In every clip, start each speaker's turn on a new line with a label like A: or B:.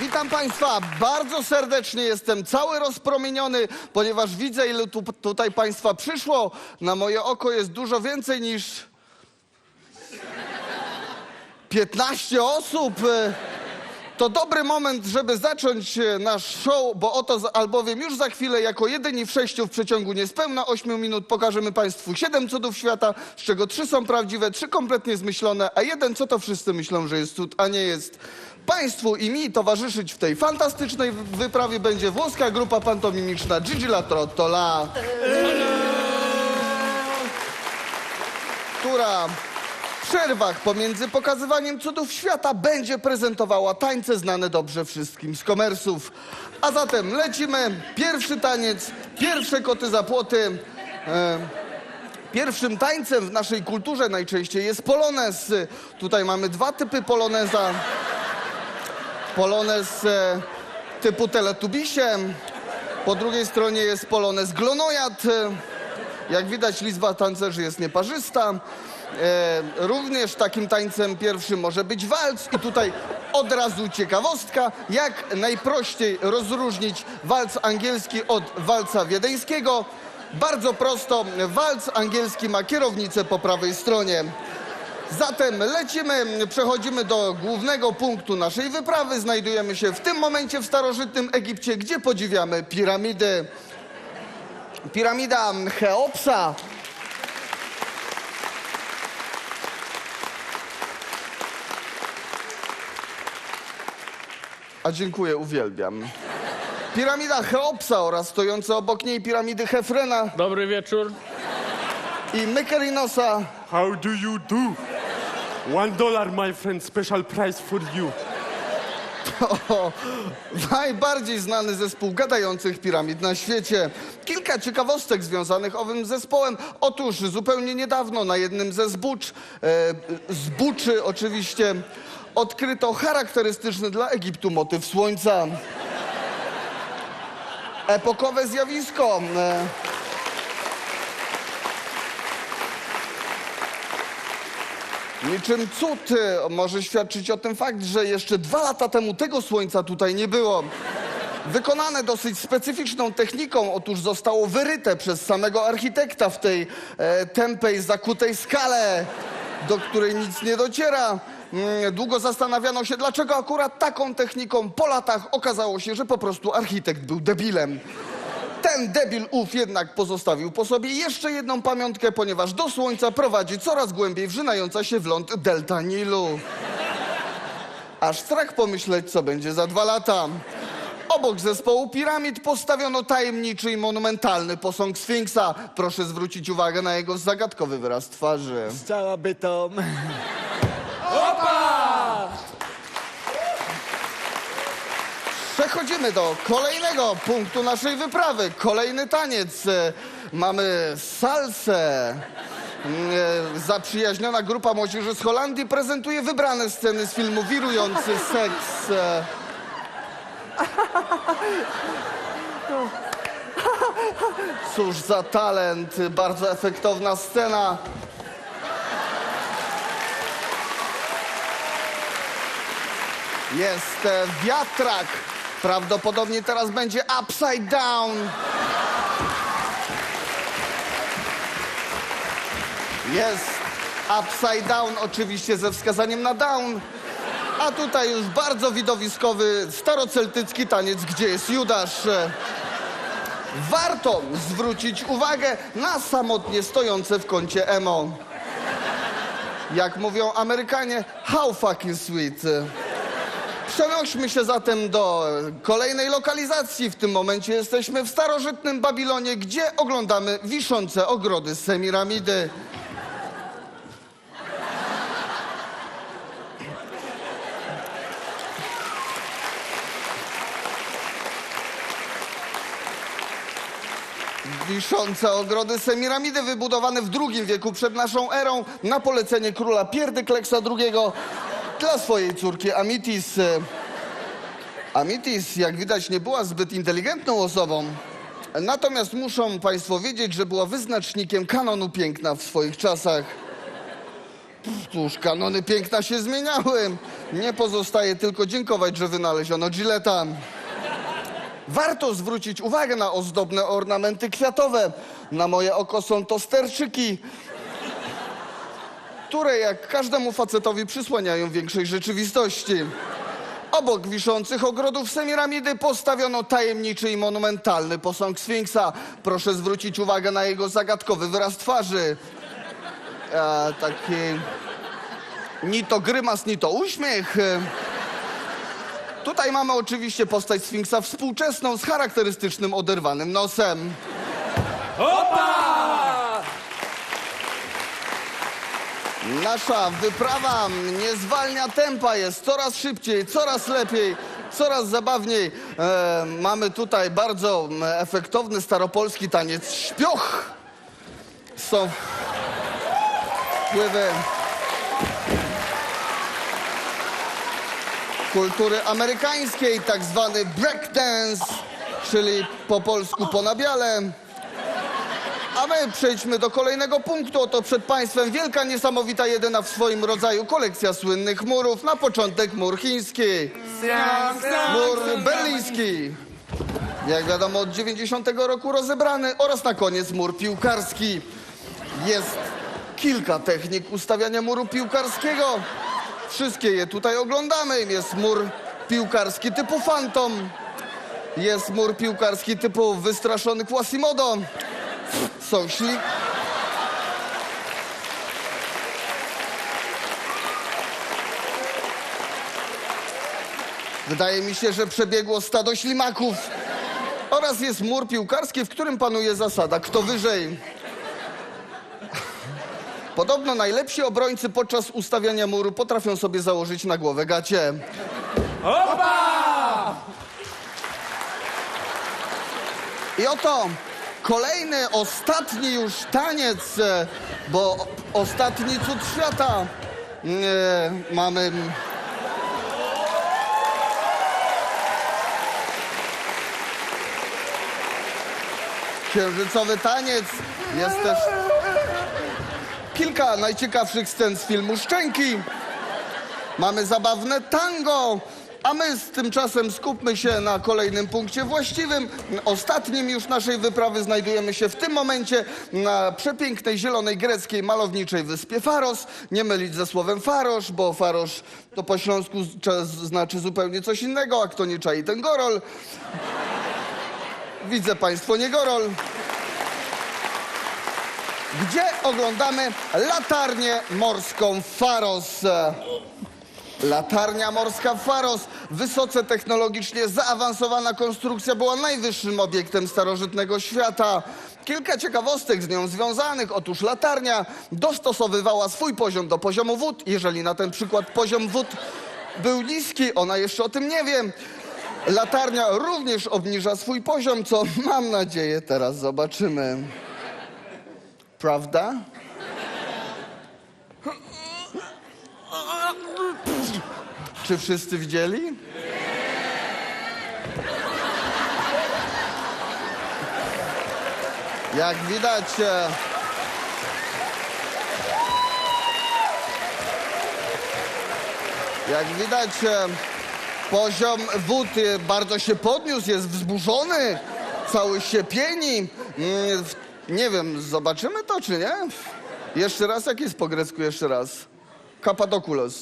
A: Witam Państwa bardzo serdecznie. Jestem cały rozpromieniony, ponieważ widzę, ile tu, tutaj Państwa przyszło. Na moje oko jest dużo więcej niż 15 osób. To dobry moment, żeby zacząć e, nasz show, bo oto albowiem już za chwilę jako jedyni w sześciu w przeciągu niespełna 8 minut pokażemy Państwu siedem cudów świata, z czego trzy są prawdziwe, trzy kompletnie zmyślone, a jeden, co to wszyscy myślą, że jest cud, a nie jest. Państwu i mi towarzyszyć w tej fantastycznej wy- wyprawie będzie włoska grupa pantomimiczna Gigi La Trottola, która w przerwach pomiędzy pokazywaniem cudów świata będzie prezentowała tańce znane dobrze wszystkim z komersów. A zatem lecimy. Pierwszy taniec, pierwsze koty za płoty. E, Pierwszym tańcem w naszej kulturze najczęściej jest polonez. Tutaj mamy dwa typy poloneza. Polonez e, typu teletubisie. Po drugiej stronie jest polonez glonojad. Jak widać, liczba tancerzy jest nieparzysta. E, również takim tańcem pierwszym może być walc. I tutaj od razu ciekawostka, jak najprościej rozróżnić walc angielski od walca wiedeńskiego. Bardzo prosto, walc angielski ma kierownicę po prawej stronie. Zatem lecimy, przechodzimy do głównego punktu naszej wyprawy. Znajdujemy się w tym momencie w starożytnym Egipcie, gdzie podziwiamy piramidy. Piramida Cheopsa. A dziękuję, uwielbiam. Piramida Cheopsa oraz stojące obok niej piramidy Hefrena
B: Dobry wieczór.
A: i Mykerinosa.
C: How do you do? One dollar, my friend, special price for you.
A: O, najbardziej znany zespół gadających piramid na świecie. Kilka ciekawostek związanych owym zespołem. Otóż zupełnie niedawno na jednym ze zbócz, e, zbóczy oczywiście, odkryto charakterystyczny dla Egiptu motyw słońca. Epokowe zjawisko. E, Niczym cud e, może świadczyć o tym fakt, że jeszcze dwa lata temu tego słońca tutaj nie było. Wykonane dosyć specyficzną techniką, otóż zostało wyryte przez samego architekta w tej e, tępej, zakutej skale, do której nic nie dociera. Długo zastanawiano się, dlaczego akurat taką techniką po latach okazało się, że po prostu architekt był debilem. Ten debil ów jednak pozostawił po sobie jeszcze jedną pamiątkę, ponieważ do słońca prowadzi coraz głębiej wrzynająca się w ląd delta Nilu. Aż strach pomyśleć, co będzie za dwa lata. Obok zespołu piramid postawiono tajemniczy i monumentalny posąg Sfinksa. Proszę zwrócić uwagę na jego zagadkowy wyraz twarzy.
D: Cała bytom.
A: Przechodzimy do kolejnego punktu naszej wyprawy. Kolejny taniec. E, Mamy salsę. Mm, e, Zaprzyjaźniona grupa młodzieży z Holandii prezentuje wybrane sceny z filmu Wirujący seks. E, Cóż za talent, bardzo efektowna scena. Jest wiatrak. Prawdopodobnie teraz będzie upside down. Jest upside down, oczywiście ze wskazaniem na down. A tutaj już bardzo widowiskowy staroceltycki taniec, gdzie jest Judasz. Warto zwrócić uwagę na samotnie stojące w kącie emo. Jak mówią Amerykanie, how fucking sweet. Przenośmy się zatem do kolejnej lokalizacji. W tym momencie jesteśmy w starożytnym Babilonie, gdzie oglądamy wiszące ogrody Semiramidy. Wiszące ogrody Semiramidy wybudowane w II wieku przed naszą erą na polecenie króla Pierdykleksa II dla swojej córki Amitis. Amitis, jak widać, nie była zbyt inteligentną osobą. Natomiast muszą Państwo wiedzieć, że była wyznacznikiem kanonu piękna w swoich czasach. Cóż, kanony piękna się zmieniały. Nie pozostaje tylko dziękować, że wynaleziono Gilleta. Warto zwrócić uwagę na ozdobne ornamenty kwiatowe. Na moje oko są to sterczyki, które jak każdemu facetowi przysłaniają większej rzeczywistości. Obok wiszących ogrodów Semiramidy postawiono tajemniczy i monumentalny posąg Sfinksa. Proszę zwrócić uwagę na jego zagadkowy wyraz twarzy. E, taki... Ni to grymas, ni to uśmiech. Tutaj mamy oczywiście postać Sfinksa współczesną z charakterystycznym oderwanym nosem. Nasza wyprawa nie zwalnia tempa, jest coraz szybciej, coraz lepiej, coraz zabawniej. E, mamy tutaj bardzo efektowny staropolski taniec śpioch. Są wpływy kultury amerykańskiej, tak zwany breakdance, czyli po polsku po nabiale. A my przejdźmy do kolejnego punktu. Oto przed Państwem wielka, niesamowita, jedyna w swoim rodzaju kolekcja słynnych murów. Na początek mur chiński, mur berliński. Jak wiadomo, od 90 roku rozebrany oraz na koniec mur piłkarski. Jest kilka technik ustawiania muru piłkarskiego. Wszystkie je tutaj oglądamy. Jest mur piłkarski typu Phantom. Jest mur piłkarski typu wystraszony Quasimodo. Są śli... Wydaje mi się, że przebiegło stado ślimaków. Oraz jest mur piłkarski, w którym panuje zasada kto wyżej. Podobno najlepsi obrońcy podczas ustawiania muru potrafią sobie założyć na głowę gacie. I oto kolejny, ostatni już taniec, e, bo ostatni cud świata. E, mamy. Księżycowy taniec. Jest też kilka najciekawszych scen z filmu Szczęki. Mamy zabawne tango, a my z tymczasem skupmy się na kolejnym punkcie właściwym. Ostatnim już naszej wyprawy znajdujemy się w tym momencie na przepięknej zielonej greckiej malowniczej wyspie Faros. Nie mylić ze słowem Farosz, bo Farosz to po śląsku znaczy zupełnie coś innego, a kto nie czai ten gorol. Widzę państwo nie gorol. Gdzie oglądamy latarnię morską Faros. Latarnia morska Faros, wysoce technologicznie zaawansowana konstrukcja, była najwyższym obiektem starożytnego świata. Kilka ciekawostek z nią związanych. Otóż latarnia dostosowywała swój poziom do poziomu wód. Jeżeli na ten przykład poziom wód był niski, ona jeszcze o tym nie wie. Latarnia również obniża swój poziom, co mam nadzieję teraz zobaczymy. Prawda? Czy wszyscy widzieli? Jak widać. e, Jak widać, e, poziom wód e, bardzo się podniósł, jest wzburzony, cały się pieni. Nie wiem, zobaczymy to czy nie? Jeszcze raz, jak jest po grecku jeszcze raz? Kapadokulos.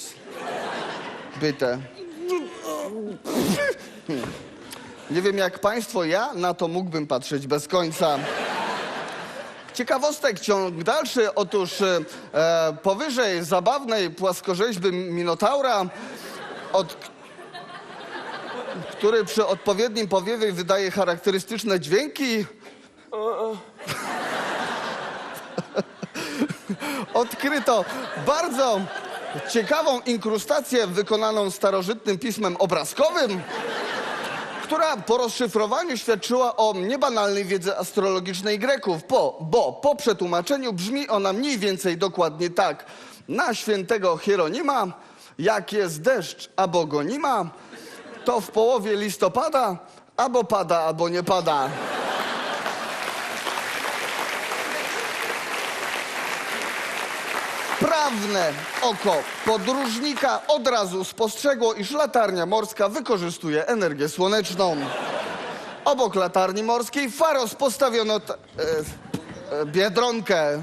A: Nie wiem jak państwo, ja na to mógłbym patrzeć bez końca. Ciekawostek ciąg dalszy. Otóż e, powyżej zabawnej płaskorzeźby Minotaura, od, który przy odpowiednim powiewie wydaje charakterystyczne dźwięki, odkryto bardzo ciekawą inkrustację wykonaną starożytnym pismem obrazkowym, która po rozszyfrowaniu świadczyła o niebanalnej wiedzy astrologicznej Greków, po, bo po przetłumaczeniu brzmi ona mniej więcej dokładnie tak. Na świętego Hieronima, jak jest deszcz, albo go nie ma, to w połowie listopada albo pada, albo nie pada. Wprawne oko podróżnika od razu spostrzegło, iż latarnia morska wykorzystuje energię słoneczną. Obok latarni morskiej Faros postawiono t- e, e, biedronkę.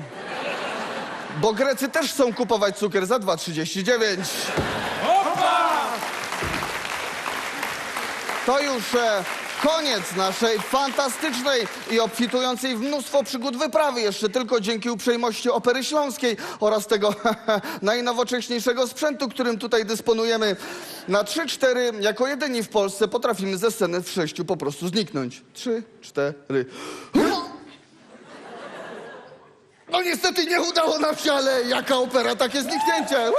A: Bo Grecy też chcą kupować cukier za 2,39. To już e, koniec naszej fantastycznej i obfitującej w mnóstwo przygód wyprawy. Jeszcze tylko dzięki uprzejmości Opery Śląskiej oraz tego najnowocześniejszego sprzętu, którym tutaj dysponujemy. Na 3-4, jako jedyni w Polsce, potrafimy ze sceny w sześciu po prostu zniknąć. 3, 4. No niestety nie udało nam się, ale jaka opera, takie zniknięcie.